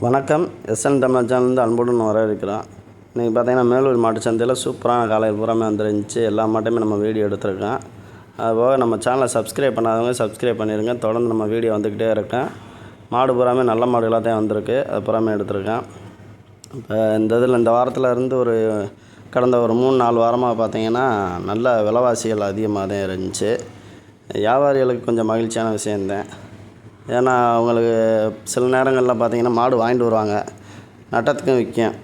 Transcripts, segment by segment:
வணக்கம். எஸ்என் தமிழ் சேனல்லேருந்து அன்புடன் வரவேற்கிறோம் இன்றைக்கி பார்த்தீங்கன்னா மேலூர் மாட்டு சந்தையில் சூப்பரான காலையில் பூராமே வந்துருந்துச்சு. எல்லா மாட்டையுமே நம்ம வீடியோ எடுத்திருக்கோம். அதுபோக நம்ம சேனலை சப்ஸ்கிரைப் பண்ணாதவங்க சப்ஸ்கிரைப் பண்ணிடுங்க தொடர்ந்து நம்ம வீடியோ வந்துக்கிட்டே இருக்கேன் மாடு பூராமே நல்ல மாடுகளாக தான் வந்திருக்கு. அது பூராமே எடுத்திருக்கேன் இப்போ இந்த இதில் இந்த வாரத்தில் இருந்து ஒரு கடந்த ஒரு மூணு நாலு வாரமாக பார்த்தீங்கன்னா நல்ல விலைவாசிகள் அதிகமாக தான் இருந்துச்சு. வியாபாரிகளுக்கு கொஞ்சம் மகிழ்ச்சியான விஷயந்தேன் ஏன்னா அவங்களுக்கு சில நேரங்களில் பார்த்தீங்கன்னா மாடு வாங்கிட்டு வருவாங்க. நட்டத்துக்கும் விற்கும்.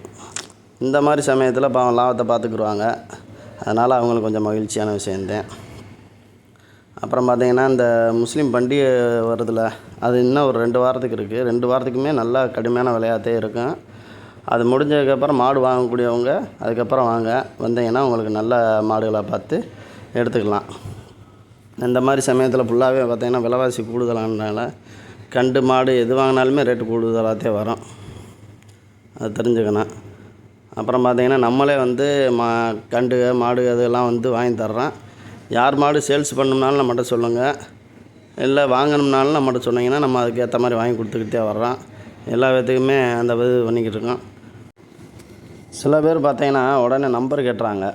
இந்த மாதிரி சமயத்தில் பாவம் லாபத்தை பார்த்துக்குருவாங்க. அதனால் அவங்களுக்கு கொஞ்சம் மகிழ்ச்சியான விஷயந்தேன் அப்புறம் பார்த்திங்கன்னா இந்த முஸ்லீம் பண்டிகை வருதுல்ல அது இன்னும் ஒரு ரெண்டு வாரத்துக்கு இருக்குது ரெண்டு வாரத்துக்குமே நல்லா கடுமையான விளையாட்டே இருக்கும். அது முடிஞ்சதுக்கப்புறம் மாடு வாங்கக்கூடியவங்க அதுக்கப்புறம் வாங்க. வந்தீங்கன்னா உங்களுக்கு நல்ல மாடுகளை பார்த்து எடுத்துக்கலாம். இந்த மாதிரி சமயத்தில் ஃபுல்லாகவே பார்த்தீங்கன்னா விலைவாசி கூடுதலானதுனால கண்டு மாடு எது வாங்கினாலுமே ரேட்டு கூடுதலாகத்தே வரும். அது தெரிஞ்சுக்கணும். அப்புறம் பார்த்திங்கன்னா நம்மளே வந்து மா கண்டு மாடு அதெல்லாம் வந்து வாங்கி தர்றோம். யார் மாடு சேல்ஸ் பண்ணணும்னாலும் நம்மகிட்ட சொல்லுங்கள் இல்லை வாங்கணும்னாலும் நம்மகிட்ட சொன்னிங்கன்னா நம்ம அதுக்கேற்ற மாதிரி வாங்கி கொடுத்துக்கிட்டே வர்றோம். எல்லா விதத்துக்குமே அந்த இது பண்ணிக்கிட்டு இருக்கோம். சில பேர் பார்த்தீங்கன்னா உடனே நம்பர் கேட்டுறாங்க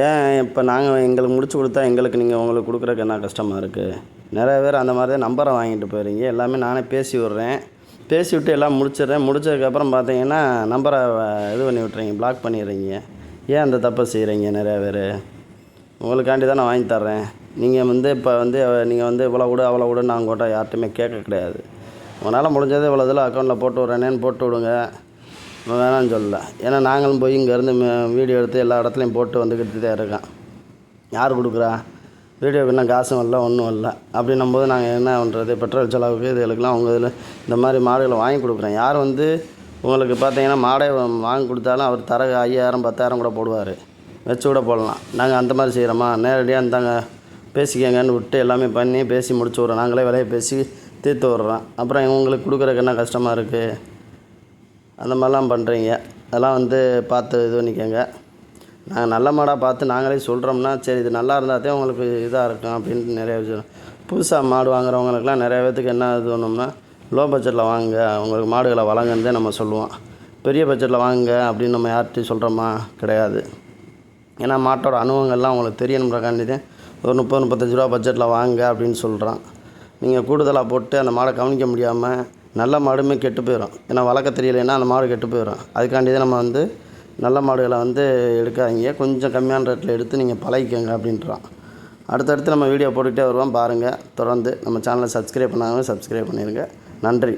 ஏன் இப்போ நாங்கள் எங்களுக்கு முடிச்சு கொடுத்தா எங்களுக்கு நீங்கள் உங்களுக்கு கொடுக்குறக்கு என்ன கஷ்டமாக இருக்குது நிறைய பேர் அந்த மாதிரி தான் நம்பரை வாங்கிட்டு போயிடுறீங்க. எல்லாமே நானே பேசி விட்றேன். பேசி விட்டு எல்லாம் முடிச்சிடுறேன். முடிச்சதுக்கப்புறம் பார்த்தீங்கன்னா நம்பரை இது பண்ணி விட்றீங்க பிளாக் பண்ணிடுறீங்க. ஏன் அந்த தப்பை செய்கிறீங்க நிறையா பேர்? உங்களுக்காண்டி தான் நான் வாங்கி தர்றேன். நீங்கள் வந்து இப்போ வந்து நீங்கள் வந்து இவ்வளோ விடு அவ்வளோ விடு நான் கூட யார்கிட்டையுமே கேட்க கிடையாது. உங்களால் முடிஞ்சது இவ்வளோ இதில் அக்கௌண்ட்டில் போட்டு விட்றேனேன்னு போட்டு விடுங்க. வேணாம்னு சொல்லல. ஏன்னா நாங்களும் போய் இங்கேருந்து வீடியோ எடுத்து எல்லா இடத்துலையும் போட்டு வந்துக்கிட்டு தான் இருக்கோம். யார் கொடுக்குறா? வீடியோக்கு இன்னும் காசும் இல்லை ஒன்றும் இல்லை. அப்படின்னும் போது நாங்கள் என்ன பண்ணுறது பெட்ரோல் செலவுக்கு இதுகளுக்கெல்லாம் உங்கள் இதில் இந்த மாதிரி மாடுகளை வாங்கி கொடுக்குறேன். யார் வந்து உங்களுக்கு பார்த்தீங்கன்னா மாடை வாங்கி கொடுத்தாலும் அவர் தர ஐயாயிரம் பத்தாயிரம் கூட போடுவார். வச்சு கூட போடலாம். நாங்கள் அந்த மாதிரி செய்கிறோமா நேரடியாக இருந்தாங்க பேசிக்கங்கன்னு விட்டு எல்லாமே பண்ணி பேசி முடிச்சு விட்றோம். நாங்களே விலையை பேசி தீர்த்து விட்றோம். அப்புறம் உங்களுக்கு கொடுக்குறக்கு என்ன கஷ்டமாக இருக்குது அந்த மாதிரிலாம் பண்ணுறீங்க. அதெல்லாம் வந்து பார்த்து இது பண்ணிக்கோங்க. நாங்கள் நல்ல மாடாக பார்த்து நாங்களே சொல்கிறோம்னா சரி இது நல்லா இருந்தால் உங்களுக்கு இதாக இருக்கும் அப்படின்ட்டு நிறைய விஷயம் புதுசாக மாடு வாங்குறவங்களுக்குலாம் நிறைய பேர்த்துக்கு என்ன இது பண்ணோம்னா லோ பட்ஜெட்டில் வாங்க உங்களுக்கு மாடுகளை வழங்குன்னு நம்ம சொல்லுவோம். பெரிய பட்ஜெட்டில் வாங்குங்க அப்படின்னு நம்ம யார்கிட்டையும் சொல்கிறோமா கிடையாது. ஏன்னா மாட்டோட அனுபவங்கள்லாம் உங்களுக்கு தெரியணுன்றக்காண்டி தான் ஒரு முப்பது முப்பத்தஞ்சு ரூபா பட்ஜெட்டில் வாங்க அப்படின்னு சொல்கிறான் நீங்கள் கூடுதலாக போட்டு அந்த மாடை கவனிக்க முடியாமல் நல்ல மாடுமே கெட்டு போயிடும் ஏன்னா வளர்க்க தெரியலைன்னா அந்த மாடு கெட்டு போயிடும் அதுக்காண்டி தான் நம்ம வந்து நல்ல மாடுகளை வந்து எடுக்காதீங்க. கொஞ்சம் கம்மியான ரேட்டில் எடுத்து நீங்கள் பழகிக்கோங்க அப்படின்றான். அடுத்தடுத்து நம்ம வீடியோ போட்டுகிட்டே வருவோம். பாருங்கள் தொடர்ந்து நம்ம சேனலை சப்ஸ்கிரைப் பண்ணாமல் சப்ஸ்கிரைப் பண்ணிடுங்க நன்றி.